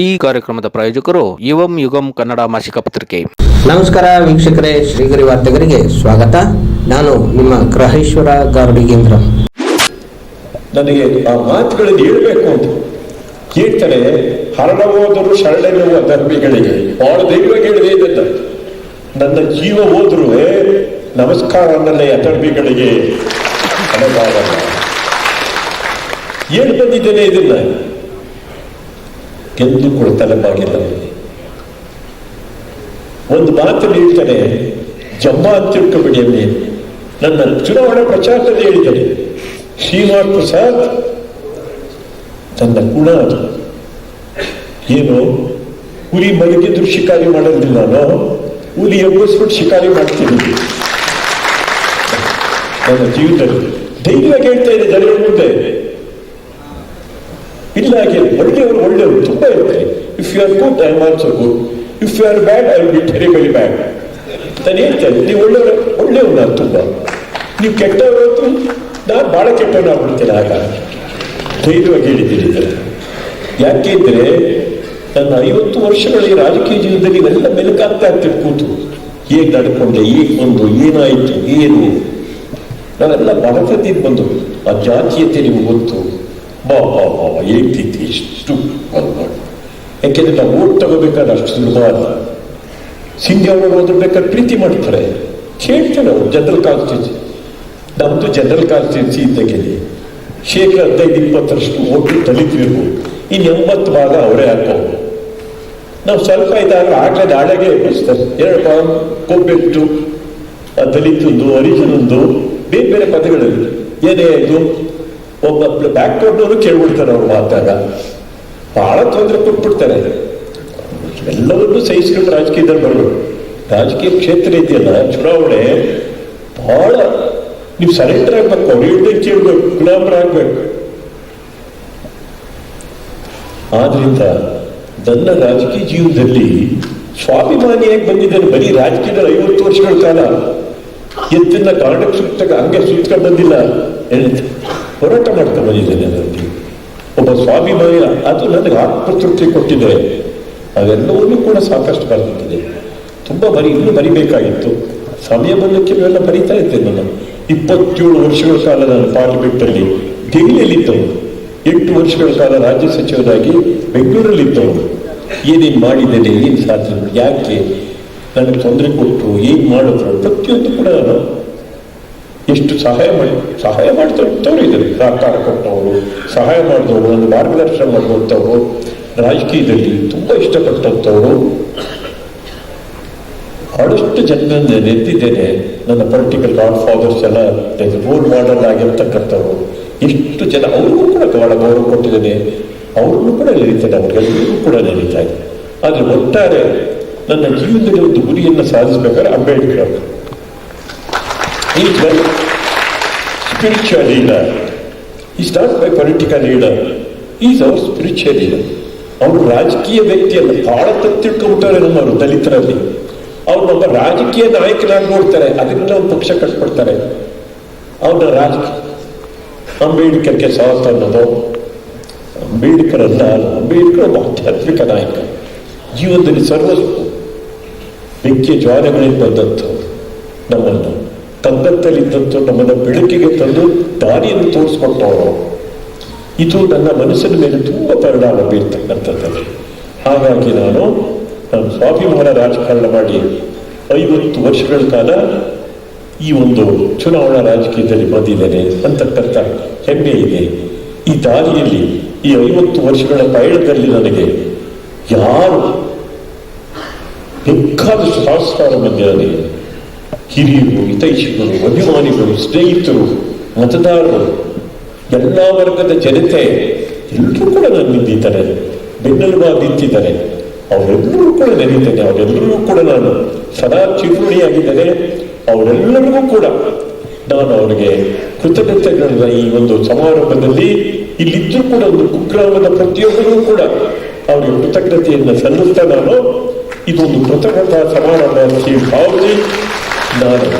ಈ ಕಾರ್ಯಕ್ರಮದ ಪ್ರಾಯೋಜಕರು ಯುವಂ ಯುಗಂ ಕನ್ನಡ ಮಾಸಿಕ ಪತ್ರಿಕೆ. ನಮಸ್ಕಾರ ವೀಕ್ಷಕರೇ ಶ್ರೀಗರಿ ವಾರ್ತೆಗರಿಗೆ ಸ್ವಾಗತ. ನಾನು ನಿಮ್ಮ ಗ್ರಹೇಶ್ವರ ಗಾರ್ಡಿಗೇಂದ್ರ ನನಗೆ ಆ ಮಾತುಗಳನ್ನು ಹೇಳಬೇಕು ಅಂತ. ಕೀರ್ತನೆ ಹರಣ ಹೋದರು ಶರಣೆನ್ನುವ ಧರ್ಮಿಗಳಿಗೆ ಬಹಳ ದೈವವಾಗಿ ಹೇಳಿದೆ ನನ್ನ ಜೀವ ಹೋದ್ರು ನಮಸ್ಕಾರ ಅನ್ನಲ್ಲ ಧರ್ಮಿಗಳಿಗೆ ಏನು ಬಂದಿದ್ದೇನೆ ಇದನ್ನ? ಎಂದು ಕೂಡ ತಲೆಬಾಗಿಲ್ಲ ಒಂದು ಮಾತು ಹೇಳ್ತಾರೆ ಜಮ್ಮ ತಿಳ್ಕೊಬೇಡಿ ಅಲ್ಲಿ ನನ್ನ ಚುನಾವಣಾ ಪ್ರಚಾರದಲ್ಲಿ ಹೇಳಿದ್ದೇನೆ ಶ್ರೀನಿವಾಸ್ ಪ್ರಸಾದ್ ತನ್ನ ಗುಣ ಅದು ಏನು? ಹುಲಿ ಮಲಗಿದ್ರು ಶಿಕಾರಿ ಮಾಡೋದಿಲ್ಲ ನಾನು. ಹುಲಿ ಎಬ್ಬಿಸ್ಬಿಟ್ಟು ಶಿಕಾರಿ ಮಾಡ್ತೀನಿ. ನನ್ನ ಜೀವಿತ ಧೈರ್ಯವಾಗಿ ಹೇಳ್ತಾ ಇದೆ ಜನರ ಮುಂದೆ. ಇಲ್ಲ ಹಾಗೆ ಒಳ್ಳೆಯವರು ಒಳ್ಳೆಯವರು. ತುಂಬ ಇರುತ್ತೆ. If you are good I also good if you are bad I be terribly bad ನಾನು ಹೇಳ್ತೇನೆ, ನೀವು ಒಳ್ಳೆಯವರು ಒಳ್ಳೆಯವರು ನಾನು ತುಂಬ. ನೀವು ಕೆಟ್ಟವರು ನಾನು ಬಹಳ ಕೆಟ್ಟವನಾಗ್ಬಿಡ್ತೇನೆ ಆಗ. ಧೈರ್ಯವಾಗಿ ಹೇಳಿದ್ದೀನಿ ಯಾಕೆ ಯಾಕೆಂದ್ರೆ ನನ್ನ ಐವತ್ತು ವರ್ಷಗಳಲ್ಲಿ ರಾಜಕೀಯ ಜೀವನದಲ್ಲಿ ಇವೆಲ್ಲ ಮೆಲುಕಾಗ್ತಾ ಇರ್ತೀವಿ ಕೂತು. ಹೇಗೆ ನಡ್ಕೊಂಡೆ, ಹೇಗೆ ಬಂದು, ಏನಾಯಿತು, ಏನು? ನಾವೆಲ್ಲ ಭಾರತದಿಂದ ಬಂದು, ಆ ಜಾತೀಯತೆ ನಿಮ್ಗೆ ಗೊತ್ತು. ಬಾ ಬಾ ಬಾ ಬಾ ಹೇಳ್ತಿತ್ತು ಎಷ್ಟು? ಯಾಕೆಂದ್ರೆ ನಾವು ಓಟ್ ತಗೋಬೇಕಾದ್ರೆ ಅಷ್ಟು ಸುಲಭ ಅಲ್ಲ ಸಿಂಧಿ ಅವರು ಓದಬೇಕಾದ್ರೆ ಪ್ರೀತಿ ಮಾಡ್ತಾರೆ ಕೇಳ್ತಾರೆ ಅವರು ಜನರಲ್ ಕಾನ್ಸ್ಟಿಟ್ಯೂನ್ಸಿ ನಮ್ದು ಜನರಲ್ ಕಾನ್ಸ್ಟಿಟ್ಯೂನ್ಸಿ ಇದ್ದಕ್ಕೆ ಶೇಖರ್ ಹದಿನೈದು ಇಪ್ಪತ್ತರಷ್ಟು ಓಟು ದಲಿತರಿಗೂ ಇನ್ನು ಎಂಬತ್ತು ಭಾಗ ಅವರೇ ಹಾಕೋ ನಾವು ಸ್ವಲ್ಪ ಇದಾಗ ಆಗಲೇ ನಾಳೆಗೆ ಎಬ್ಬಿಸ್ತಾರೆ ಎರಡು ಭಾಗ ಕೊಬ್ಬೆಟ್ಟು ದಲಿತಂದು ಒಂದು ಬೇರೆ ಬೇರೆ ಪದಗಳಲ್ಲಿ ಏನೇ ಇದು ಒಬ್ಬ ಬ್ಯಾಕ್ಗ್ರೌಂಡ್ ಕೇಳ್ಬಿಡ್ತಾರೆ ಅವ್ರು ಮಾತಾಗ. ಬಹಳ ತೊಂದರೆ ಕೊಟ್ಬಿಡ್ತಾರೆ. ಎಲ್ಲವನ್ನೂ ಸಹಿಸ್ಕೊಂಡು ರಾಜಕೀಯದಲ್ಲಿ ರಾಜಕೀಯ ಕ್ಷೇತ್ರ ಇದೆಯಲ್ಲ, ಚುನಾವಣೆ ಬಹಳ ನೀವು ಸರೆಂಡರ್ ಆಗ್ಬೇಕು, ಅವ್ರು ಹೇಳ್ದಂಗೆ ಕೇಳ್ಬೇಕು ಗುಲಾಮರಾಗ್ಬೇಕು ಆದ್ರಿಂದ ನನ್ನ ರಾಜಕೀಯ ಜೀವನದಲ್ಲಿ ಸ್ವಾಭಿಮಾನಿಯಾಗಿ ಬಂದಿದ್ದೇನೆ, ಬರೀ ರಾಜಕೀಯದ ಐವತ್ತು ವರ್ಷಗಳ ಕಾಲ. ಎತ್ತಿನ ಕಾರಣಕ್ಕೆ ಸುತ್ತ ಹಂಗೆ ಸುತ್ಕೊಂಡು ಬಂದಿಲ್ಲ. ಹೋರಾಟ ಮಾಡ್ತಾ ಬಂದಿದ್ದೇನೆ ಅದರಲ್ಲಿ ಒಬ್ಬ ಸ್ವಾಭಿಮಾನ ಅದು ನನಗೆ ಆತ್ಮತೃಪ್ತಿ ಕೊಟ್ಟಿದೆ ಅವೆಲ್ಲವನ್ನೂ ಕೂಡ ಸಾಕಷ್ಟು ಬರೆದಿದ್ದೇನೆ ತುಂಬ ಬರಿ ಇನ್ನೂ ಬರಿಬೇಕಾಗಿತ್ತು ಸಮಯ ಬಂದಕ್ಕೆ ಇವೆಲ್ಲ ಬರಿತಾ ಇದ್ದೇನೆ ನಾನು. ಇಪ್ಪತ್ತೇಳು ವರ್ಷಗಳ ಕಾಲ ನಾನು ಪಾರ್ಲಿಮೆಂಟಲ್ಲಿ ದೆಹಲಿಯಲ್ಲಿದ್ದವನು ಎಂಟು ವರ್ಷಗಳ ಕಾಲ ರಾಜ್ಯ ಸಚಿವರಾಗಿ ಬೆಂಗಳೂರಲ್ಲಿದ್ದವನು ಏನೇನು ಮಾಡಿದ್ದೇನೆ, ಏನು ಮಾಡಿ- ಯಾಕೆ? ನನಗೆ ತೊಂದರೆ ಕೊಟ್ಟು ಏನು ಮಾಡಿದ್ರು ಪ್ರತಿಯೊಂದು ಕೂಡ ನಾನು ಎಷ್ಟು ಸಹಾಯ ಮಾಡಿ, ಸಹಾಯ ಮಾಡ್ತವ್ರು ಇದ್ದಾರೆ ಸಹಕಾರ ಕೊಟ್ಟವರು, ಸಹಾಯ ಮಾಡಿದವರು, ಒಂದು ಮಾರ್ಗದರ್ಶನ ಮಾಡುವಂಥವ್ರು, ರಾಜಕೀಯದಲ್ಲಿ ತುಂಬ ಇಷ್ಟಪಟ್ಟಂಥವ್ರು. ಬಹಳಷ್ಟು ಜನರನ್ನು ನೆನೆದಿದ್ದೇನೆ, ನನ್ನ ಪೊಲಿಟಿಕಲ್ ಗಾಡ್ ಫಾದರ್ಸ್ ಎಲ್ಲ ರೋಲ್ ಮಾಡೆಲ್ ಆಗಿರ್ತಕ್ಕಂಥವ್ರು. ಇಷ್ಟು ಜನ ಅವ್ರಿಗೂ ಕೂಡ ಬಹಳ ಗೌರವ ಕೊಟ್ಟಿದ್ದೇನೆ. ಅವ್ರಿಗೂ ಕೂಡ ನೆನೀತೇನೆ, ಅವ್ರಿಗೆಲ್ಲರಿಗೂ ಕೂಡ ನೆನೀತಾ ಇದೆ ಆದರೆ ಒಟ್ಟಾರೆ ನನ್ನ ಜೀವನದಲ್ಲಿ ಒಂದು ಗುರಿಯನ್ನು ಸಾಧಿಸಬೇಕಾದ್ರೆ Ambedkar is very spiritual leader is not by political leader is our spiritual leader ಅವರು ರಾಜಕೀಯ ವ್ಯಕ್ತಿಯಲ್ಲ ಬಹಳ ತಪ್ಪು ತಿಳ್ಕೊಂಡ್ಬಿಟ್ಟಾರೆ ನಮ್ಮವರು ದಲಿತರಲ್ಲಿ. ಅವ್ರು ಒಬ್ಬ ರಾಜಕೀಯ ನಾಯಕನಾಗಿ ನೋಡ್ತಾರೆ ಅದರಿಂದ ಒಂದು ಪಕ್ಷ ಕಟ್ಬಿಡ್ತಾರೆ. ಅವ್ರನ್ನ ರಾಜಕೀಯ ಅಂಬೇಡ್ಕರ್ಗೆ ಸಾಹಸ ಅನ್ನೋದು ಅಂಬೇಡ್ಕರ್ ಅಲ್ಲ ಅಂಬೇಡ್ಕರ್ ಒಬ್ಬ ಆಧ್ಯಾತ್ಮಿಕ ನಾಯಕ. ಜೀವನದಲ್ಲಿ ಸರ್ವಸ್ವ. ಬೆಂಕಿಯ ಜ್ವಾಲೆಗಳಿಂದ ಬಂದಂಥವ್ರು ನಮ್ಮನ್ನು. ಕಗ್ಗತ್ತಲಿದ್ದಂಥವ್ರು ನಮ್ಮನ್ನು ಬೆಳಕಿಗೆ ತಂದು ದಾರಿಯನ್ನು ತೋರಿಸ್ಕೊಟ್ಟವರು ಇದು ನನ್ನ ಮನಸ್ಸಿನ ಮೇಲೆ ತುಂಬ ಪರಿಣಾಮ ಬೀರ್ತಕ್ಕಂಥದ್ದು. ಹಾಗಾಗಿ ನಾನು ನಾನು ಸ್ವಾಭಿಮಾನ ರಾಜಕಾರಣ ಮಾಡಿ ಐವತ್ತು ವರ್ಷಗಳ ಕಾಲ ಈ ಒಂದು ಚುನಾವಣಾ ರಾಜಕೀಯದಲ್ಲಿ ಬಂದಿದ್ದೇನೆ ಅಂತಕ್ಕಂಥ ಹೆಮ್ಮೆ ಇದೆ. ಈ ದಾರಿಯಲ್ಲಿ ಈ ಐವತ್ತು ವರ್ಷಗಳ ಪಯಣದಲ್ಲಿ ನನಗೆ ಯಾರು ಬೇಕಾದಷ್ಟು ಮಂದಿ ನನಗೆ ಹಿರಿಯರು ಹಿತೈಷಿಗಳು, ಅಭಿಮಾನಿಗಳು, ಸ್ನೇಹಿತರು, ಮತದಾರರು, ಎಲ್ಲ ವರ್ಗದ ಜನತೆ ಎಲ್ಲರೂ ಕೂಡ ನಾನು ನಿಂತಿದ್ದಾರೆ ಬೆನ್ನೆಲುಬಾ ನಿಂತಿದ್ದಾರೆ. ಅವರೆಲ್ಲರೂ ಕೂಡ ನೆನೀತೇನೆ ಅವರೆಲ್ಲರಿಗೂ ಕೂಡ ನಾನು ಸದಾ ಚಿರುಣಿಯಾಗಿದ್ದೇನೆ ಅವರೆಲ್ಲರಿಗೂ ಕೂಡ ನಾನು ಅವರಿಗೆ ಕೃತಜ್ಞತೆಗಳನ್ನ ಈ ಒಂದು ಸಮಾರಂಭದಲ್ಲಿ ಇಲ್ಲಿದ್ದರೂ ಕೂಡ ಒಂದು ಕುಗ್ರಾಮದ ಪ್ರತಿಯೊಬ್ಬರಿಗೂ ಕೂಡ ಅವರಿಗೆ ಕೃತಜ್ಞತೆಯನ್ನು ಸಲ್ಲಿಸ್ತಾ ನಾನು. ಇದೊಂದು ಕೃತಜ್ಞತಾ ಸಮಾರಂಭ ಭಾವಿಸಿ. ನಾನು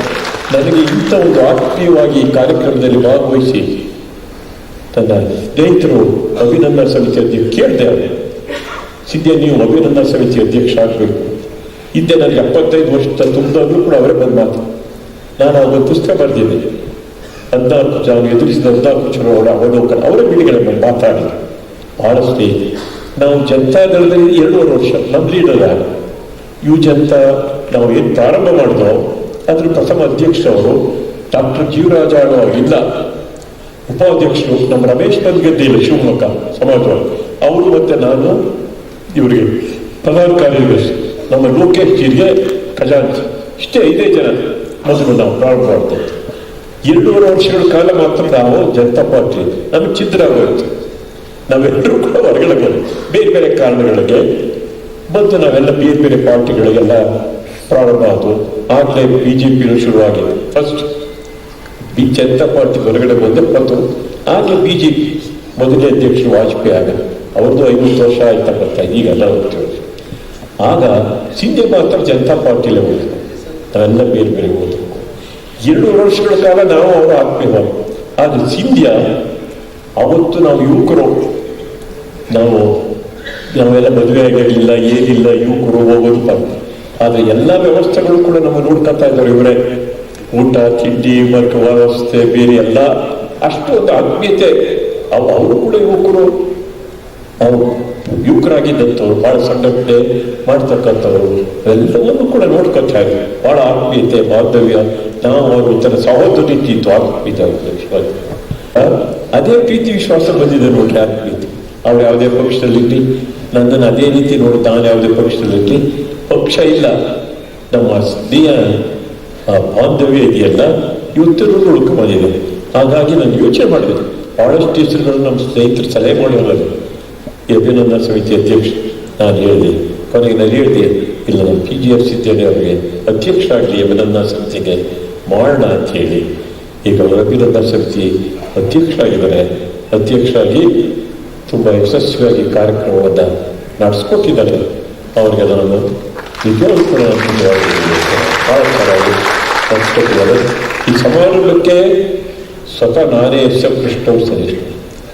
ನನಗೆ ಇಂಥ ಒಂದು ಆತ್ಮೀಯವಾಗಿ ಈ ಕಾರ್ಯಕ್ರಮದಲ್ಲಿ ಭಾಗವಹಿಸಿ ತನ್ನ ಸ್ನೇಹಿತರು ಅಭಿನಂದನ ಅಧ್ಯಕ್ಷ ಕೇಳಿದೆ ಸಿದ್ಧ ನೀವು ಅಭಿನಂದನಾ ಸಮಿತಿ ಅಧ್ಯಕ್ಷ ಆಗಬೇಕು. ಇದ್ದೆ ನನಗೆ ಎಪ್ಪತ್ತೈದು ವರ್ಷ ತುಂಬಿದ್ರು ಕೂಡ ಅವರೇ ಬಂದ ಮಾತು. ನಾನು ಒಂದು ಪುಸ್ತಕ ಬರೆದಿದ್ದೆ. ಅಂತ ನಾನು ಎದುರಿಸಿದ ಅಂದಾಜು ಅವರ ಅವಲೋಕನ ಅವರ ಬಿಡುಗಡೆ ಮೇಲೆ ಮಾತಾಡಿದ್ರು ಬಹಳಷ್ಟು ಇದೆ ನಾವು ಜನತಾ ದಳದಲ್ಲಿ ಎರಡೂವರೆ ವರ್ಷ ನಮ್ಮ ಲೀಡರ್ ಯಾರು? ಯು ಜನತಾ ನಾವು ಏನು ಪ್ರಾರಂಭ ಮಾಡಿದೋ ಅದ್ರ ಪ್ರಥಮ ಅಧ್ಯಕ್ಷರವರು ಡಾಕ್ಟರ್ ಜೀವರಾಜ ಇಲ್ಲ. ಉಪಾಧ್ಯಕ್ಷರು ನಮ್ಮ ರಮೇಶ್ ಬಂದ್ಗದ್ದೆ ಇಲ್ಲ ಶಿವಮೊಗ್ಗ ಸಮಾಜವಾಗಿ ಅವರು ಮತ್ತೆ ನಾನು, ಇವರಿಗೆ ಪ್ರಧಾನ ಕಾರ್ಯದರ್ಶಿ. ನಮ್ಮ ಲೋಕೇಶ್ ಜಿಗೆ ಖಜಾಂಚಿ. ಇಷ್ಟೇ ಐದೇ ಜನ. ಮೊದಲು ನಾವು ಪ್ರಾರಂಭ ಮಾಡ್ತೇವೆ. ಎರಡೂವರೆ ವರ್ಷಗಳ ಕಾಲ ಮಾತ್ರ ನಾವು ಜನತಾ ಪಾರ್ಟಿ ನಮಗೆ ಚಿತ್ರ ಆಗೋಯ್ತು. ನಾವೆಲ್ಲರೂ ಕೂಡ ಹೊರಗಡೆ ಬೇರೆ ಬೇರೆ ಕಾರಣಗಳಿಗೆ ಮತ್ತು ನಾವೆಲ್ಲ ಬೇರೆ ಬೇರೆ ಪಾರ್ಟಿಗಳಿಗೆಲ್ಲ ಪ್ರಾರಂಭ ಆದವು. ಆಗಲೇ ಬಿ ಜೆ ಪಿನೂ ಶುರುವಾಗಿದೆ ಫಸ್ಟ್ ಬಿ ಜನತಾ ಪಾರ್ಟಿ ಹೊರಗಡೆ ಬಂದು ಮತ್ತು ಆಗಲೇ ಬಿ ಜೆ ಪಿ ಮೊದಲನೇ ಅಧ್ಯಕ್ಷರು ವಾಜಪೇಯಿ ಆಗ ಅವ್ರದ್ದು ಐವತ್ತು ವರ್ಷ ಆಯ್ತಾ ಬರ್ತಾ ಈಗ ನಲವತ್ತು ವರ್ಷ. ಆಗ ಸಿಂಧೆ ಮಾತ್ರ ಜನತಾ ಪಾರ್ಟಿಲೇ ಹೋದರು ನಾವೆಲ್ಲ ಬೇರೆ ಬೇರೆ ಹೋದರು ಎರಡು ವರ್ಷಗಳ ಕಾಲ ನಾವು ಅವರು ಆಗ್ತೇವೆ ಆದರೆ ಸಿಂಧ್ಯ, ಅವತ್ತು ನಾವು ಯುವಕರು, ನಾವು, ನಾವೆಲ್ಲ ಮದುವೆ ಆಗಿರಲಿಲ್ಲ ಏನಿಲ್ಲ, ಯುವಕರು ಹೋಗೋದು ಬಂದು ಆದರೆ ಎಲ್ಲ ವ್ಯವಸ್ಥೆಗಳು ಕೂಡ ನಮ್ಮ ನೋಡ್ಕೊತಾ ಇದ್ದಾರೆ ಇವರೇ. ಊಟ, ತಿಂಡಿ, ಮತ್ತು ವ್ಯವಸ್ಥೆ, ಬೇರೆ ಎಲ್ಲ ಅಷ್ಟು ಒಂದು ಆತ್ಮೀಯತೆ ಅವ್- ಅವರು ಕೂಡ ಯುವಕರು. ಅವರು ಯುವಕರಾಗಿದ್ದಂಥವ್ರು, ಬಹಳ ಸಂಘಟನೆ ಮಾಡ್ತಕ್ಕಂಥವ್ರು, ಎಲ್ಲವನ್ನೂ ಕೂಡ ನೋಡ್ಕೊತಾ ಇದ್ವಿ ಬಹಳ ಆತ್ಮೀಯತೆ ಬಾಂಧವ್ಯ ನಾವು ಅವರು ತನ್ನ ಸಹೋದರ ರೀತಿ ಇತ್ತು ಆತ್ಮೀಯತೆ ವಿಶ್ವಾಸ ಅದೇ ಪ್ರೀತಿ ವಿಶ್ವಾಸ ಬಂದಿದೆ ನೋಡಿ ಆತ್ಮೀಯತೆ. ಅವ್ರು ಯಾವುದೇ ಪಕ್ಷದಲ್ಲಿ ನನ್ನನ್ನು ಅದೇ ರೀತಿ ನೋಡಿ ನಾನು ಯಾವುದೇ ಪಕ್ಷದಲ್ಲಿರಲಿ ಪಕ್ಷ ಇಲ್ಲ. ನಮ್ಮ ಸ್ನೇಹ, ಆ ಬಾಂಧವ್ಯ ಇದೆಯಲ್ಲ ಇವತ್ತರೂ ಉಳ್ಕೊ ಬಂದಿದೆ ಹಾಗಾಗಿ ನಾನು ಯೋಚನೆ ಮಾಡಿದೆ. ಬಹಳಷ್ಟು ಹೆಸರುಗಳು ನಮ್ಮ ಸ್ನೇಹಿತರು ಸಲಹೆ ಮಾಡಿರಲ್ಲ. ಅಭಿನಂದನ ಸಮಿತಿ ಅಧ್ಯಕ್ಷ, ನಾನು ಹೇಳಿದೆ. ಕೊನೆಗೆ ನಾನು ಹೇಳಿದೆ, ಇಲ್ಲ ನಮ್ಮ ಪಿ ಜಿ ಎಫ್ ಸಿದ್ದೇನೆ ಅವರಿಗೆ. ಅಧ್ಯಕ್ಷ ಆಗಲಿ ಅಭಿನಂದನಾ ಸಮಿತಿಗೆ ಮಾಡೋಣ ಅಂತ ಹೇಳಿ. ಈಗ ಅವರು ಅಭಿನಂದನಾ ಸಮಿತಿ ಅಧ್ಯಕ್ಷ ಆಗಿದ್ದಾರೆ ಅಧ್ಯಕ್ಷರಾಗಿ ತುಂಬ ಯಶಸ್ವಿಯಾಗಿ ಕಾರ್ಯಕ್ರಮವನ್ನು ನಡೆಸ್ಕೊಟ್ಟಿದ್ದಾರೆ. ಅವರಿಗೆ ನಾನು ಹೇಳ್ತೇನೆ. ಬಹಳ ಚೆನ್ನಾಗಿ ಸಂಸ್ಕೃತಿಗಳು ಈ ಸಮಾರಂಭಕ್ಕೆ ಸ್ವತಃ ನಾನೇ ಎಸ್ ಎಂ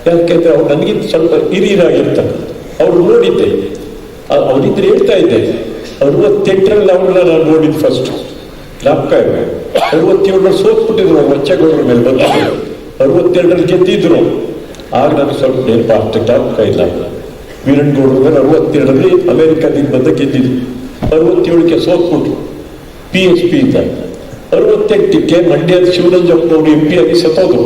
ಯಾಕೆಂದರೆ ಅವರು ನನಗಿಂತ ಸ್ವಲ್ಪ ಹಿರಿಯರಾಗಿರ್ತಕ್ಕಂಥ, ಅವ್ರು ನೋಡಿದ್ದೆ. ಅವರಿದ್ರೆ ಹೇಳ್ತಾ ಇದ್ದೆ, ಅರವತ್ತೆಂಟರಲ್ಲಿ ಅವ್ರನ್ನ ನಾನು ನೋಡಿದ್ದು ಫಸ್ಟ್ ಲಾಪ್ಕ ಇದೆ ಅರವತ್ತೇಳರಲ್ಲಿ ಸೋತ್ಬಿಟ್ಟಿದ್ರು ಮಚ್ಚಗೌಡರ ಮೇಲೆ ಬಂದಿದ್ರು. ಅರವತ್ತೆರಡರಲ್ಲಿ ಗೆದ್ದಿದ್ರು. ಆಗ ನನಗೆ ಸ್ವಲ್ಪ ನೆನಪು ಅಷ್ಟು ಜ್ಞಾಪಕ ಇಲ್ಲ ವೀರಣ್ಣಗೌಡರ ಮೇಲೆ ಅರವತ್ತೆರಡರಲ್ಲಿ ಅಮೆರಿಕದಿಂದ ಬಂದ ಗೆದ್ದಿದ್ರು ಅರವತ್ತೇಳಕ್ಕೆ ಸೋತ್ಬಿಟ್ರು ಪಿ ಎಚ್ ಪಿ ಇಂದ ಅರವತ್ತೆಂಟಕ್ಕೆ ಮಂಡ್ಯದ ಶಿವರಂಜಪ್ಪನವರು ಎಂ ಪಿ ಆಗಿ ಸತ್ತೋದು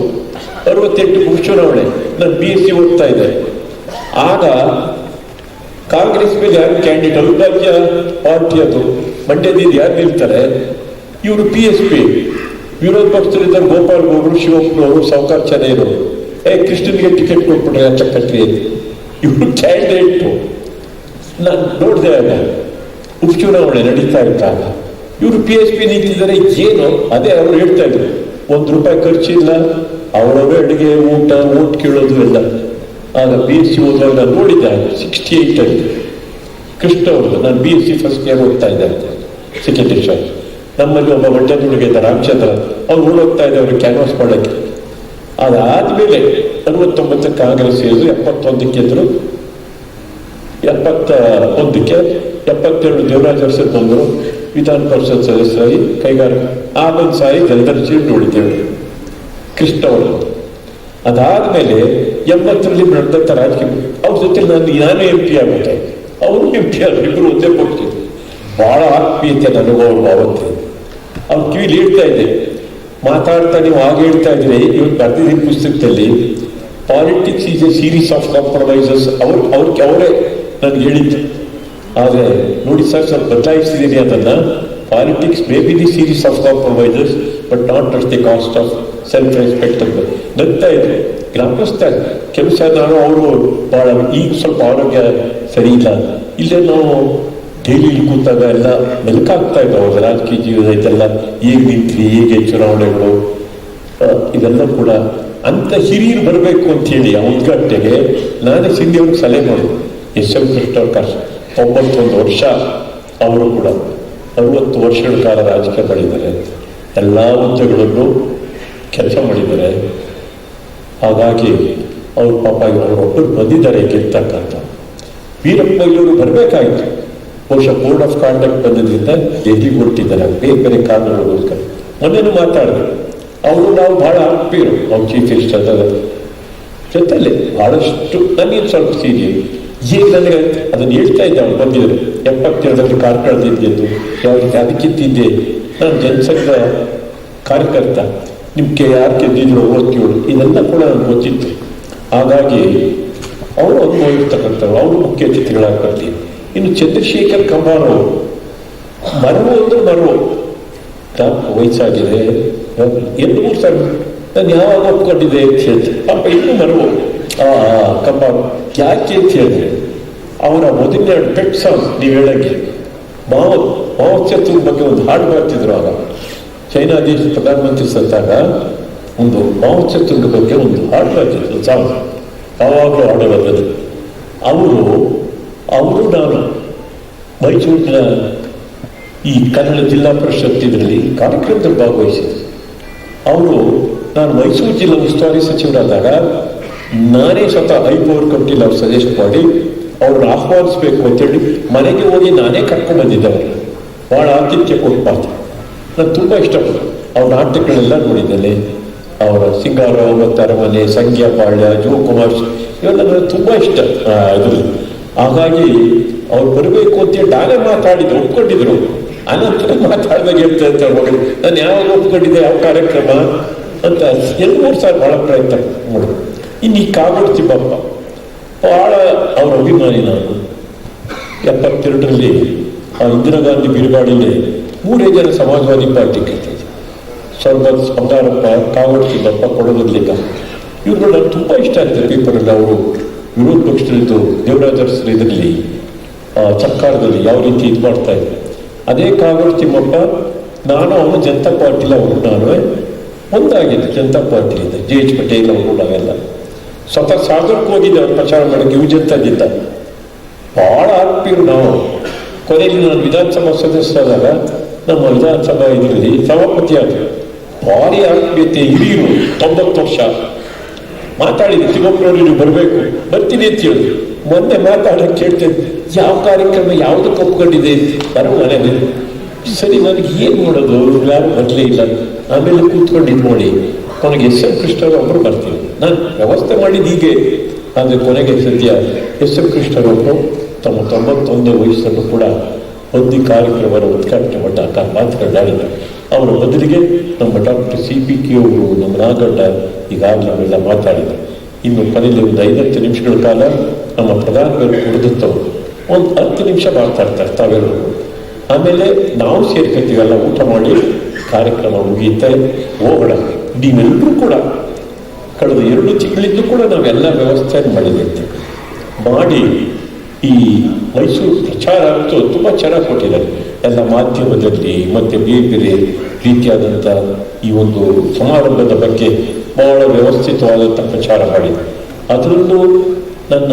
ಅರವತ್ತೆಂಟು ಉಪಚುನಾವಣೆ ನಾನು ಬಿ ಎಸ್ ಸಿ ಓದ್ತಾ ಇದ್ದೆ. ಆಗ ಕಾಂಗ್ರೆಸ್ ಮೇಲೆ ಯಾರು ಕ್ಯಾಂಡಿಡೇಟ್ ಅವಿಭಾಜ್ಯ ಪಾರ್ಟಿ ಅದು. ಮಂಡ್ಯದಿಂದ ಯಾರು ನಿಲ್ತಾರೆ? ಇವರು ಪಿ ಎಸ್ ಪಿ ವಿರೋಧ ಪಕ್ಷದಲ್ಲಿದ್ದ ಗೋಪಾಲ್ ಗೌಡರು ಶಿವಪ್ಪನವರು ಸಾವುಕಾರ ಚೆನ್ನೈನವರು ಏ, ಕೃಷ್ಣನಿಗೆ ಟಿಕೆಟ್ ಕೊಟ್ಬಿಟ್ರೆ ಚಕ್ಕಟ್ರಿ ಇವರು ಕ್ಯಾಂಡಿಡೇಟ್ ನಾನು ನೋಡಿದೆ ಆಗ. ಉಪಚುನಾವಣೆ ನಡೀತಾ ಇದ್ದಾಗ ಇವರು ಪಿ ಎಚ್ ಪಿ ನಿಂತಿದ್ದಾರೆ ಏನು? ಅದೇ ಅವರು ಹೇಳ್ತಾ ಇದ್ರು. ಒಂದು ರೂಪಾಯಿ ಖರ್ಚಿಲ್ಲ ಅವಳೇ ಅಡುಗೆ, ಊಟ ಊಟ ಕೇಳೋದು ಎಲ್ಲ. ಆಗ ಬಿ ಎಸ್ ಸಿ ಓದುವಾಗ ನಾನು ನೋಡಿದ್ದೆ ಸಿಕ್ಸ್ಟಿ ಏಟ್ ಅಲ್ಲಿ. ಕೃಷ್ಣ ಅವರು, ನಾನು B S C first year ಓದ್ತಾ ಇದ್ದೆ ಸೆಕೆಂಡ್ ಇಯರ್ ನಮ್ಮಲ್ಲಿ ಒಬ್ಬ ಮಂಡ್ಯದ ಹುಡುಗ ಇದ್ದ ರಾಮಚಂದ್ರ, ಅವ್ರು ಓಡೋಗ್ತಾ ಇದ್ದೆ ಅವ್ರಿಗೆ ಕ್ಯಾನ್ವಾಸ್ ಮಾಡೋಕ್ಕೆ. ಅದಾದ್ಮೇಲೆ ಅರವತ್ತೊಂಬತ್ತಕ್ಕೆ ಕಾಂಗ್ರೆಸ್ ಸೇರಿದ್ರು ಎಪ್ಪತ್ತೊಂದಕ್ಕೆ ಇದ್ರು ಎಪ್ಪತ್ತ ಒಂದಕ್ಕೆ ಎಪ್ಪತ್ತೆರಡು ದೇವರಾಜ ಅರಸರು ಬಂದರು. ವಿಧಾನ ಪರಿಷತ್ ಸದಸ್ಯರಾಗಿ ಕೈಗಾರಿಕೆ ಆ ಒಂದು ಸಾರಿ ಜಲದರ್ಶಿ ನೋಡಿದ್ದೇವೆ. ಕೃಷ್ಣ ಅವರು. ಅದಾದ್ಮೇಲೆ ಎಂಬತ್ತರಲ್ಲಿ ನಡೆದಂತ ರಾಜಕೀಯ ಅವ್ರ ಜೊತೆ ನಾನು ನಾನೇ ಎಂ ಪಿ ಆಗುತ್ತೆ ಅವರು ಎಂ ಪಿ ಆದ್ರು ಇಬ್ಬರು ಒಂದೇ ಪಕ್ಷ ಬಹಳ ಆತ್ಮೀಯತೆ ಅನುಭವ ಅವತ್ತು ಅವ್ರು ಕಿವಿಲಿ ಹೇಳ್ತಾ ಇದ್ದೆ. ಮಾತಾಡ್ತಾ ನೀವು ಹಾಗೆ ಹೇಳ್ತಾ ಇದ್ರೆ ಇವತ್ತು ಬರ್ದಿದ್ದ ಪುಸ್ತಕದಲ್ಲಿ politics is a series of compromises ಅವ್ರು ಅವ್ರಿಗೆ ಅವರೇ ನನಗೆ ಹೇಳಿದ್ದು. ಆದರೆ ನೋಡಿ ಸರ್, ಸ್ವಲ್ಪ ಬದಲಾಯಿಸಿದ್ದೀನಿ ಅದನ್ನ politics may be the series of compromises but not at the cost of self respect ಅಂತ ನಗ್ತಾ ಇದ್ರು ಗ್ರಾಮಸ್ಥ ಕೆಲಸ ನಾನು ಅವರು ಬಹಳ ಈಗ ಸ್ವಲ್ಪ ಆರೋಗ್ಯ ಸರಿ ಇಲ್ಲ. ಇಲ್ಲೇ ನಾವು ಡೈಲಿ ಕೂತಾಗ ಎಲ್ಲ ಮೆಲುಕಾಗ್ತಾ ಇದ್ದಾವೆ ಅವ್ರ ರಾಜಕೀಯ ಜೀವನ ಇದೆಲ್ಲ ಹೇಗೆ ನಿಂತ್ರಿ, ಹೇಗೆ ಚುನಾವಣೆಗಳು ಇದೆಲ್ಲ ಕೂಡ ಅಂತ ಹಿರಿಯರು ಬರಬೇಕು ಅಂತ ಹೇಳಿ ಆ ಉದ್ಘಾಟನೆಗೆ ನಾನೇ ಸಿಂಧಿಯವ್ರಿಗೆ ಸಲಹೆ ಮಾಡಿದೆ. ಎಸ್ ಎಂ ಕೃಷ್ಣ ಅವ್ರ ಕಾಶ ತೊಂಬತ್ತೊಂದು ವರ್ಷ ಅವರು ಕೂಡ ಅರವತ್ತು ವರ್ಷಗಳ ಕಾಲ ರಾಜಕೀಯ ಮಾಡಿದ್ದಾರೆ. ಎಲ್ಲ ಹುದ್ದೆಗಳನ್ನು ಕೆಲಸ ಮಾಡಿದ್ದಾರೆ. ಹಾಗಾಗಿ ಅವ್ರ ಪಾಪ ಅವರೊಬ್ಬರು ಬಂದಿದ್ದಾರೆ ಗೆಲ್ತಕ್ಕಂಥ ವೀರಪ್ಪ ಇವರು ಬರಬೇಕಾಗಿತ್ತು ಬಹುಶಃ ಕೋಡ್ ಆಫ್ ಕಾಂಡಕ್ಟ್ ಬಂದದ್ರಿಂದ ದೆಹಲಿಗೆ ಕೊಟ್ಟಿದ್ದಾರೆ. ಬೇರೆ ಬೇರೆ ಕಾರಣಗಳಿಗೋಸ್ಕರ ಮೊನ್ನೆನೂ ಮಾತಾಡಿದ್ರು. ಅವರು ನಾವು ಬಹಳ ಆತ್ಮೀಯರು. ಅವ್ರು ಚೀಫ್ ಮಿನಿಸ್ಟರ್ ಜೊತೆಯಲ್ಲಿ ಬಹಳಷ್ಟು ನನಗೆ ಸ್ವಲ್ಪ ಸೀರಿಯಸ್ ಈಗ ನನಗೆ ಅದನ್ನು ಹೇಳ್ತಾ ಇದ್ದೆ, ಅವ್ರು ಬಂದಿದ್ರು. ಎಪ್ಪತ್ತೆರಡರಲ್ಲಿ ಕಾರ್ಕಳದಿದ್ದು ಯಾವ ರೀತಿ ನಾನು ಜನಸಂಘದ ಕಾರ್ಯಕರ್ತ. ನಿಮ್ಗೆ ಯಾರು ಕೆದ್ದಿದ್ರು ಓದ್ತಿಗಳು ಇದೆಲ್ಲ ಕೂಡ ನನಗೆ ಗೊತ್ತಿತ್ತು. ಹಾಗಾಗಿ ಅವರು ಅನುಭವಿರ್ತಕ್ಕಂಥವ್ರು ಅವರು ಮುಖ್ಯ ಅತಿಥಿಗಳಾಗ್ತಿ ಇನ್ನು ಚಂದ್ರಶೇಖರ್ ಕಂಬಾರು. ಮರವು ಅಂದ್ರೆ ಮರವು ವಯಸ್ಸಾಗಿದೆ. ಎರಡು ಮೂರು ಸಾವಿರ. ನಾನು ಯಾವಾಗ ಒಪ್ಕೊಂಡಿದ್ದೆ ಅಂತ ಹೇಳ್ತೀನಿ ಪಾಪ ಇನ್ನೂ ಮರವು ಕಮಾರ್ ಯಾಕೆ ಅಂತ ಹೇಳಿದ್ರೆ ಅವರ ಮೊದಲನೇ ಎರಡು ಪೆಟ್ ಸಾಂಗ್ ನೀವು ಹೇಳಂಗೆ, ಮಾವ ಬಗ್ಗೆ ಒಂದು ಹಾಡು ಮಾಡ್ತಿದ್ರು ಆಗ. ಚೈನಾ ದೇಶದ ಪ್ರಧಾನಮಂತ್ರಿ ಸತ್ತಾಗ ಒಂದು ಮಾವೋತ್ಸವದ ಬಗ್ಗೆ ಒಂದು ಹಾಡು ಮಾಡ್ತಿದ್ರು ಸಾಂಗ್ ಯಾವಾಗಲೂ ಹಾಡೋದು ಅವರು ಅವರು ನಾನು ಮೈಸೂರಿನ ಈ ಕನ್ನಡ ಜಿಲ್ಲಾ ಪರಿಷತ್ ಇದರಲ್ಲಿ ಕಾರ್ಯಕ್ರಮದಲ್ಲಿ ಭಾಗವಹಿಸಿದ್ರು ಅವರು ನಾನು ಮೈಸೂರು ಜಿಲ್ಲಾ ಉಸ್ತುವಾರಿ ಸಚಿವರಾದಾಗ ನಾನೇ ಸ್ವತಃ ಹೈಪವರ್ ಕಮಿಟಿಲಿ ಅವ್ರು ಸಜೆಸ್ಟ್ ಮಾಡಿ ಅವ್ರನ್ನ ಆಹ್ವಾನಿಸ್ಬೇಕು ಅಂತೇಳಿ ಮನೆಗೆ ಹೋಗಿ ನಾನೇ ಕರ್ಕೊಂಡು ಬಂದಿದ್ದೆ ಭಾಳ ಆತಿಥ್ಯ ಕೊಟ್ಟು ಪಾತ್ರ. ನಾನು ತುಂಬ ಇಷ್ಟಪಟ್ಟೆ ಅವ್ರ ನಾಟಕಗಳೆಲ್ಲ ನೋಡಿದ್ದೇನೆ. ಅವರ ಸಿಂಗಾರ, ಮತ್ತು ಅರಮನೆ ಸಂಖ್ಯಾ ಪಾಳ್ಯ ಜೋಕುಮಾರ್ ಇವೆಲ್ಲ ನನಗೆ ತುಂಬ ಇಷ್ಟ ಇದರಲ್ಲಿ. ಹಾಗಾಗಿ ಅವ್ರು ಬರಬೇಕು ಅಂತೇಳಿ ನಾನೇ ಮಾತಾಡಿದ್ರು ಒಪ್ಕೊಂಡಿದ್ರು. ಅನಂತರ ಮಾತಾಡಿದಾಗ ಅಂತ ಅಂತ ಮಗಳು ನಾನು ಯಾವಾಗ ಒಪ್ಕೊಂಡಿದ್ದೆ, ಯಾವ ಕಾರ್ಯಕ್ರಮ ಅಂತ ಎರಡು ಮೂರು ಸಾವಿರ ಭಾಳ ಪ್ರಯತ್ನ ಮಾಡಿ ಇನ್ನು ಈ ಕಾಗೋಡು ತಿಮ್ಮಪ್ಪ ಭಾಳ ಅವರ ಅಭಿಮಾನಿ ನಾನು. ಎಪ್ಪತ್ತೆರಡರಲ್ಲಿ ಆ ಇಂದಿರಾ ಗಾಂಧಿ ಬಿರುಗಾಡಲ್ಲಿ ಮೂರೇ ಜನ ಸಮಾಜವಾದಿ ಪಾರ್ಟಿ ಕಟ್ಟಿದ್ರು ಸರ್ಬತ್ ಬಂಗಾರಪ್ಪ ಕಾಗೋಡು ತಿಮ್ಮಪ್ಪ ಕೊಡೋದಿರ್ಲಿಲ್ಲ ಇವರು ನನಗೆ ತುಂಬ ಇಷ್ಟ ಆಗ್ತದೆ ಪೇಪರಲ್ಲಿ ಅವರು ವಿರೋಧ ಪಕ್ಷದಲ್ಲಿದ್ದು ದೇವರಾಜ ಅರಸರು ಇದರಲ್ಲಿ ಸರ್ಕಾರದಲ್ಲಿ ಯಾವ ರೀತಿ ಇದು ಮಾಡ್ತಾ ಇದ್ರು. ಅದೇ ಕಾಗೋಡು ತಿಮ್ಮಪ್ಪ ನಾನು ಅವನು ಜನತಾ ಪಾರ್ಟಿಲಿ ಅವರು ನಾನು ಒಂದಾಗಿದ್ದು ಜನತಾ ಪಾರ್ಟಿಯಿಂದ ಜೆ ಎಚ್ ಪಟೇಲ್ ಅವರು ನಾವೆಲ್ಲ. ಸ್ವತಃ ಸಾಗರಕ್ಕೆ ಹೋಗಿದ್ದೆ ಅವ್ರು ಪ್ರಚಾರ ಮಾಡಕ್ಕೆ ಯುವ ಜನತಾದಿಂದ ಬಹಳ ಆತ್ಮೀಯರು ನಾವು. ಕೊನೆಯಲ್ಲಿ ನಾನು ವಿಧಾನಸಭಾ ಸದಸ್ಯರಾದಾಗ ನಮ್ಮ ವಿಧಾನಸಭಾ ಇದರಲ್ಲಿ ಸಭಾಪತಿ ಆದರು. ಭಾರಿ ಆತ್ಮೀಯತೆ ಹಿರಿಯರು, ತೊಂಬತ್ತು ವರ್ಷ. ಮಾತಾಡಿದೆ, ತಿಮ್ಮಪ್ಪನವರು ನೀವು ಬರಬೇಕು. ಬರ್ತೀನಿ ಅಂತ ಹೇಳಿದ್ರು ಮೊನ್ನೆ ಮಾತಾಡಕ್ಕೆ ಕೇಳ್ತೇನೆ, ಯಾವ ಕಾರ್ಯಕ್ರಮ, ಯಾವುದಕ್ಕೆ ಒಪ್ಕೊಂಡಿದೆ ಬರೋ ಮನೆಗೆ ಸರಿ, ನನಗೆ ಏನು ಮಾಡೋದು? ಯಾರು ಬರಲೇ ಇಲ್ಲ. ಆಮೇಲೆ ಕೂತ್ಕೊಂಡು ನೋಡಿ. ನನಗೆ ಎಸ್ ಎಸ್ ಎಂ ಕೃಷ್ಣರೊಬ್ಬರು ಬರ್ತೀವಿ ನಾನು ವ್ಯವಸ್ಥೆ ಮಾಡಿದ ಹೀಗೆ ಆದರೆ ಕೊನೆಗೆ ಸದ್ಯ ಎಸ್ ಎಂ ಕೃಷ್ಣರವರು ತಮ್ಮ ತೊಂಬತ್ತೊಂದನೇ ವಯಸ್ಸನ್ನು ಕೂಡ ಒಂದು ಕಾರ್ಯಕ್ರಮವನ್ನು ಉದ್ಘಾಟನೆ ಮಾಡಿದ ಮಾತುಗಳಾಡಿದ್ದಾರೆ ಅವರ ಬದಲಿಗೆ ನಮ್ಮ ಡಾಕ್ಟರ್ ಸಿ ಪಿ ಕೆ ಅವರು ನಮ್ಮ ನಾಗಡ್ಡ ಈಗಾಗಲೇ ಅವರೆಲ್ಲ ಮಾತಾಡಿದ್ದಾರೆ ಇನ್ನು ಕೊನೆಯಲ್ಲಿ ಒಂದು ಐದತ್ತು ನಿಮಿಷಗಳ ಕಾಲ ನಮ್ಮ ಪ್ರಧಾನಿಗಳು ಕುಡಿದತ್ತವರು ಒಂದು ಹತ್ತು ನಿಮಿಷ ಮಾತಾಡ್ತಾರೆ ತಾವೆಲ್ಲರೂ. ಆಮೇಲೆ ನಾವು ಸೇರ್ಕೊತೀವಲ್ಲ ಊಟ ಮಾಡಿ ಕಾರ್ಯಕ್ರಮ ಮುಗಿಯುತ್ತೆ. ಹೋಗೋಣ. ನೀವೆಲ್ಲರೂ ಕೂಡ ಕಳೆದ ಎರಡು ತಿಂಗಳಿದ್ದು ಕೂಡ ನಾವೆಲ್ಲ ವ್ಯವಸ್ಥೆ ಮಾಡಿದಂತೆ ಮಾಡಿ ಈ ಮೈಸೂರು ಪ್ರಚಾರ ಅಂತೂ ತುಂಬ ಚೆನ್ನಾಗಿ ಕೊಟ್ಟಿದ್ದಾರೆ. ಎಲ್ಲ ಮಾಧ್ಯಮದಲ್ಲಿ ಮತ್ತೆ ಬೇರೆ ಬೇರೆ ರೀತಿಯಾದಂಥ ಈ ಒಂದು ಸಮಾರಂಭದ ಬಗ್ಗೆ ಬಹಳ ವ್ಯವಸ್ಥಿತವಾದಂಥ ಪ್ರಚಾರ ಮಾಡಿದೆ ಅದರಲ್ಲೂ ನನ್ನ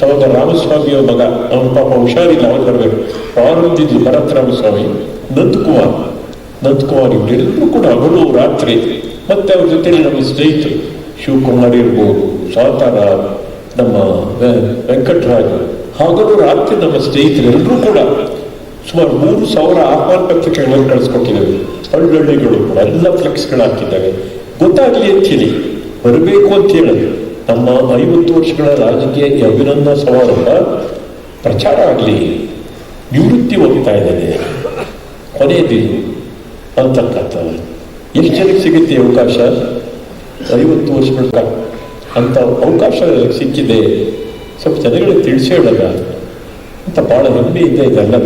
ಸಹೋದರ ರಾಮಸ್ವಾಮಿಯ ಮಗ, ಅವನ ಪಾಪ ಹುಷಾರಿಲ್ಲ, ಅವನು ಬರಬೇಕು. ಪ್ರಾರಂಭಿದ್ದು ಭರತ್ ರಾಮಸ್ವಾಮಿ ನಂದಕುಮಾರ್ ನಂದಕುಮಾರ್ ಇವರೆಲ್ಲರೂ ಕೂಡ ಅವರು ರಾತ್ರಿ ಮತ್ತೆ ಅವ್ರ ಜೊತೆಯಲ್ಲಿ ನಮ್ಮ ಸ್ನೇಹಿತರು ಶಿವಕುಮಾರ್ ಇರ್ಬೋದು, ಸಾತಾರ, ನಮ್ಮ ವೆಂಕಟರಾಜ್ ಹಗಲು ರಾತ್ರಿ ನಮ್ಮ ಸ್ನೇಹಿತರೆಲ್ಲರೂ ಕೂಡ ಸುಮಾರು ಮೂರು ಸಾವಿರ ಆಹ್ವಾನ ಪತ್ರಿಕೆಗಳನ್ನು ಕಳಿಸ್ಕೊಟ್ಟಿದ್ದೇವೆ ಹಳ್ಳಿಗಳು ಕೂಡ ಎಲ್ಲ ಫ್ಲೆಕ್ಸ್ಗಳು ಹಾಕಿದ್ದಾರೆ. ಗೊತ್ತಾಗಲಿ ಅಂತ ಹೇಳಿ ಬರಬೇಕು ಅಂತ ಹೇಳಿ ನಮ್ಮ ಐವತ್ತು ವರ್ಷಗಳ ರಾಜಕೀಯ ಅಭಿನಂದನಾ ಸಮಾರಂಭ ಪ್ರಚಾರ ಆಗಲಿ, ನಿವೃತ್ತಿ ಹೋಗ್ತಾ ಇದ್ದಾನೆ. ಕೊನೆಯದು ಅಂತಕ್ಕಂಥ ಎಷ್ಟು ಜನಕ್ಕೆ ಸಿಗುತ್ತೆ ಅವಕಾಶ. ಐವತ್ತು ವರ್ಷಗಳ ಅಂತ ಅವಕಾಶ ಸಿಕ್ಕಿದೆ. ಸ್ವಲ್ಪ ಜನಗಳಿಗೆ ತಿಳಿಸಿ ಹೇಳಲ್ಲ ಅಂತ ಬಹಳ ಹೆಮ್ಮೆಯಿಂದ ಇದೆಲ್ಲ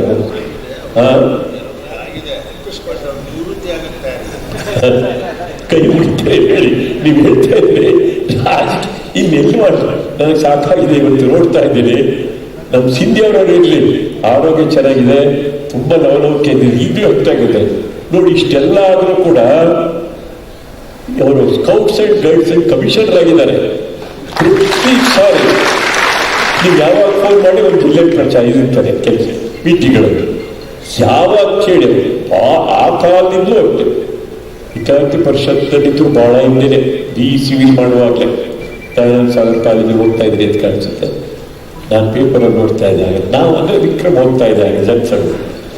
ಕೈ ಮುಗಿತೇ ಹೇಳಿ, ನೀವು ಹೇಳ್ತಾ ಇದ್ರೆ ಇನ್ನೆಲ್ಲಿ ಮಾಡಿ ನನಗೆ ಸಾಕಾಗಿದೆ, ಇವತ್ತು ನೋಡ್ತಾ ಇದ್ದೀನಿ. ನಮ್ಮ ಸಿಂಧಿ ಅವರವ್ರು ಇರಲಿ. ಆರೋಗ್ಯ ಚೆನ್ನಾಗಿದೆ. ತುಂಬಾ ಲವಲವಿಕೆ ಇದೆ ಈಗಲೂ ಹೋಗ್ತಾಗಿದೆ ನೋಡಿ, ಇಷ್ಟೆಲ್ಲ ಆದರೂ ಕೂಡ ಅವರು scouts and guides and commissioner ಆಗಿದ್ದಾರೆ. ಸಾರಿ ನೀವು ಯಾವಾಗ ಫೋನ್ ಮಾಡಿ ಒಂದು ಜಿಲ್ಲೆ ಐದು ಇರ್ತಾರೆ ಕೆಲಸ ಮೀಟಿಂಗ್ಗಳಲ್ಲಿ ಯಾವಾಗ ಕೇಳಿ, ಆ ಕಾಲದಿಂದಲೂ ಅಷ್ಟೇ. ವಿದ್ಯಾರ್ಥಿ ಪರಿಷತ್ತಲ್ಲಿದ್ದು ಬಹಳ ಹಿಂದೆನೆ ಬಿ ವಿ ಮಾಡುವಾಗಲೇ ದಯಾನಂದ ಸಾಗರ್ ಕಾಲೇಜಿಗೆ ಹೋಗ್ತಾ ಇದ್ರಿ ಅಂತ ಕಾಣಿಸುತ್ತೆ. ನಾನು ಪೇಪರಲ್ಲಿ ನೋಡ್ತಾ ಹಾಗೆ. ನಾವು ಅಂದರೆ ವಿಕ್ರಮ್ ಹೋಗ್ತಾ ಇದ್ದೆ ಜನ್ಸಗಳು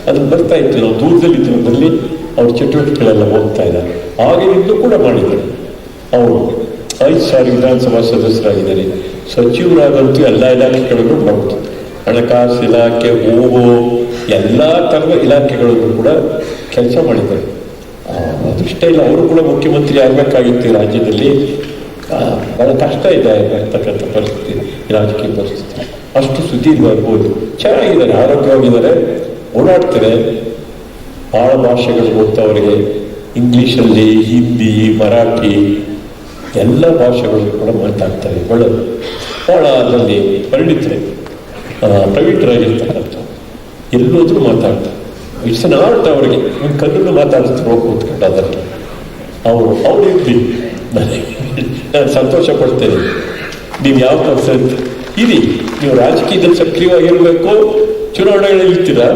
ಅದನ್ನು ಬರ್ತಾ ಇತ್ತು. ನಾವು ದೂರದಲ್ಲಿ ಇದ್ರಲ್ಲಿ ಅವ್ರ ಚಟುವಟಿಕೆಗಳೆಲ್ಲ ಹೋಗ್ತಾ ಇದ್ದಾರೆ ಆಗಿನಿಂದಲೂ ಕೂಡ ಮಾಡಿದ್ದಾರೆ ಅವರು ಐದು ಸಾರಿ ವಿಧಾನಸಭಾ ಸದಸ್ಯರಾಗಿದ್ದಾರೆ. ಸಚಿವರಾದಂತೂ ಎಲ್ಲ ಇಲಾಖೆಗಳನ್ನು ಮಾಡ್ತು ಹಣಕಾಸು ಇಲಾಖೆ ಹೂವು ಎಲ್ಲ ಥರದ ಇಲಾಖೆಗಳನ್ನು ಕೂಡ ಕೆಲಸ ಮಾಡಿದ್ದಾರೆ. ಅದೃಷ್ಟ ಇಲ್ಲ. ಅವರು ಕೂಡ ಮುಖ್ಯಮಂತ್ರಿ ಆಗಬೇಕಾಗಿತ್ತು ರಾಜ್ಯದಲ್ಲಿ. ಬಹಳ ಕಷ್ಟ ಇದೆ ಇರ್ತಕ್ಕಂಥ ಪರಿಸ್ಥಿತಿ, ರಾಜಕೀಯ ಪರಿಸ್ಥಿತಿ. ಅಷ್ಟು ಸುದೀರ್ಘ ಬರ್ಬೋದು ಚೆನ್ನಾಗಿದ್ದಾರೆ, ಆರೋಗ್ಯವಾಗಿದ್ದಾರೆ ಓಡಾಡ್ತಾರೆ ಭಾಳ ಭಾಷೆಗಳು ಗೊತ್ತವರಿಗೆ ಇಂಗ್ಲೀಷಲ್ಲಿ, ಹಿಂದಿ, ಮರಾಠಿ ಎಲ್ಲ ಭಾಷೆಗಳು ಕೂಡ ಮಾತಾಡ್ತಾರೆ. ಒಳ್ಳೆ ಭಾಳ ಅದರಲ್ಲಿ ಪರಿಣಿತರೆ. ಪ್ರವೀಣರಾಗಿರ್ತಕ್ಕಂಥ ಎಲ್ಲೋದ್ರೂ ಮಾತಾಡ್ತಾರೆ. ಇಟ್ಸ್ ಆರ್ಟ್ ಅವರಿಗೆ. ಒಂದು ಕನ್ನಡ ಮಾತಾಡಿಸ್ತಾರೆ ಕೂತ್ಕೊಂಡು ಅದರಲ್ಲಿ. ಅವರು, ಅವ್ರು ಇರ್ಲಿ. ನನಗೆ ನಾನು ಸಂತೋಷ ಪಡ್ತೇನೆ. ನೀವು ಯಾವ ಪರ್ಸೆಂಟ್ ಇರಿ, ನೀವು ರಾಜಕೀಯದಲ್ಲಿ ಸಕ್ರಿಯವಾಗಿರಬೇಕು. ಚುನಾವಣೆಗಳಲ್ಲಿ ಇರ್ತೀರಾ?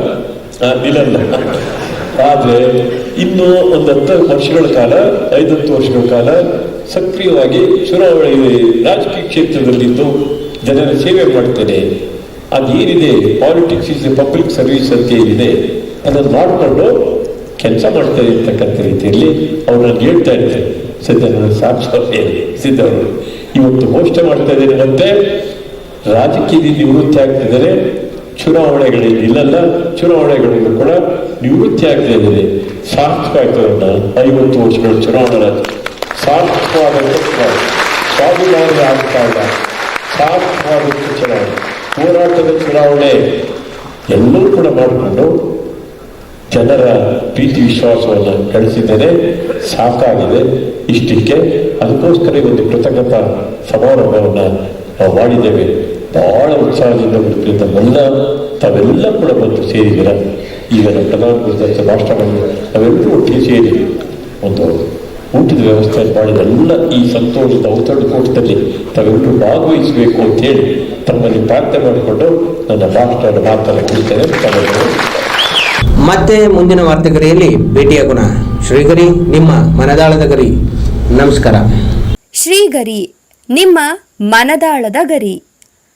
ನಿಲ್ಲಲ್ಲ. ಆದರೆ ಇನ್ನು ಒಂದು ಹತ್ತು ವರ್ಷಗಳ ಕಾಲ, ಐದತ್ತು ವರ್ಷಗಳ ಕಾಲ ಸಕ್ರಿಯವಾಗಿ ಚುನಾವಣೆ ರಾಜಕೀಯ ಕ್ಷೇತ್ರದಲ್ಲಿದ್ದು ಜನರ ಸೇವೆ ಮಾಡ್ತೇನೆ. ಅದೇನಿದೆ? Politics is a public service ಅಂತ ಏನಿದೆ? ಅದನ್ನು ಮಾಡಿಕೊಂಡು ಕೆಲಸ ಮಾಡ್ತಾರೆ ಇರ್ತಕ್ಕಂಥ ರೀತಿಯಲ್ಲಿ ಅವ್ರನ್ನ ನಾನು ಹೇಳ್ತಾ ಇದ್ದೆ ಸಿದ್ಧರು ಸಾಕ್ಷಾತ್ ಸಿದ್ಧರು ಇವತ್ತು ಘೋಷಣೆ ಮಾಡ್ತಾ ಇದ್ದಾರೆ. ಮತ್ತೆ ರಾಜಕೀಯದಲ್ಲಿ ನಿವೃತ್ತಿ ಆಗ್ತಿದ್ದಾರೆ ಚುನಾವಣೆಗಳಲ್ಲಿ ಇಲ್ಲಲ್ಲ, ಚುನಾವಣೆಗಳಲ್ಲೂ ಕೂಡ ನಿವೃತ್ತಿ ಆಗ್ತಾ ಇದ್ದಾರೆ ಸಾರ್ಥಕವಾಗ್ತದನ್ನ ಐವತ್ತು ವರ್ಷಗಳ ಚುನಾವಣಾ ಸಾರ್ಥಕವಾದ ಸಾರ್ಥಕವಾದಂಥ ಚುನಾವಣೆ ಸ್ವಾಭಿಮಾನಿ ಆಗ್ತಾ ಇಲ್ಲ ಚುನಾವಣೆ. ಹೋರಾಟದ ಚುನಾವಣೆ. ಎಲ್ಲರೂ ಕೂಡ ಮಾಡಿಕೊಂಡು ಜನರ ಪ್ರೀತಿ, ವಿಶ್ವಾಸವನ್ನು ಗಳಿಸಿದ್ದೇನೆ. ಸಾಕಾಗಿದೆ ಇಷ್ಟಕ್ಕೆ. ಅದಕ್ಕೋಸ್ಕರ ಒಂದು ಕೃತಜ್ಞತಾ ಸಮಾರಂಭವನ್ನು ಮಾಡಿದ್ದೇವೆ. ಬಹಳ ಉತ್ಸಾಹದಿಂದ ಬರ್ತಿದ್ದ ಎಲ್ಲ ತಾವೆಲ್ಲ ಕೂಡ ಬಂದು ಸೇರಿದ್ದೀರ? ಈಗ ನಮ್ಮ ಪ್ರಧಾನ ರಾಷ್ಟ್ರ ನಾವೆಲ್ಲರೂ ಒಟ್ಟಿಗೆ ಸೇರಿ ಒಂದು ಊಟದ ವ್ಯವಸ್ಥೆ ಮಾಡಿದ ಎಲ್ಲ ಈ ಸಂತೋಷದ ಔತಣಕೂಟದಲ್ಲಿ ತಾವೆಲ್ಲರೂ ಭಾಗವಹಿಸಬೇಕು ಅಂತೇಳಿ ತಮ್ಮಲ್ಲಿ ಪ್ರಾರ್ಥನೆ ಮಾಡಿಕೊಂಡು ನನ್ನ ರಾಷ್ಟ್ರದ ಮಾತನ್ನು ಕುರಿತೇನೆ ಮತ್ತೆ ಮುಂದಿನ ವಾರ್ತೆಗರಿಯಲ್ಲಿ ಭೇಟಿಯಾಗೋಣ. ಶ್ರೀಗರಿ ನಿಮ್ಮ ಮನದಾಳದ ಗರಿ. ನಮಸ್ಕಾರ. ಶ್ರೀಗರಿ ನಿಮ್ಮ ಮನದಾಳದ ಗರಿ.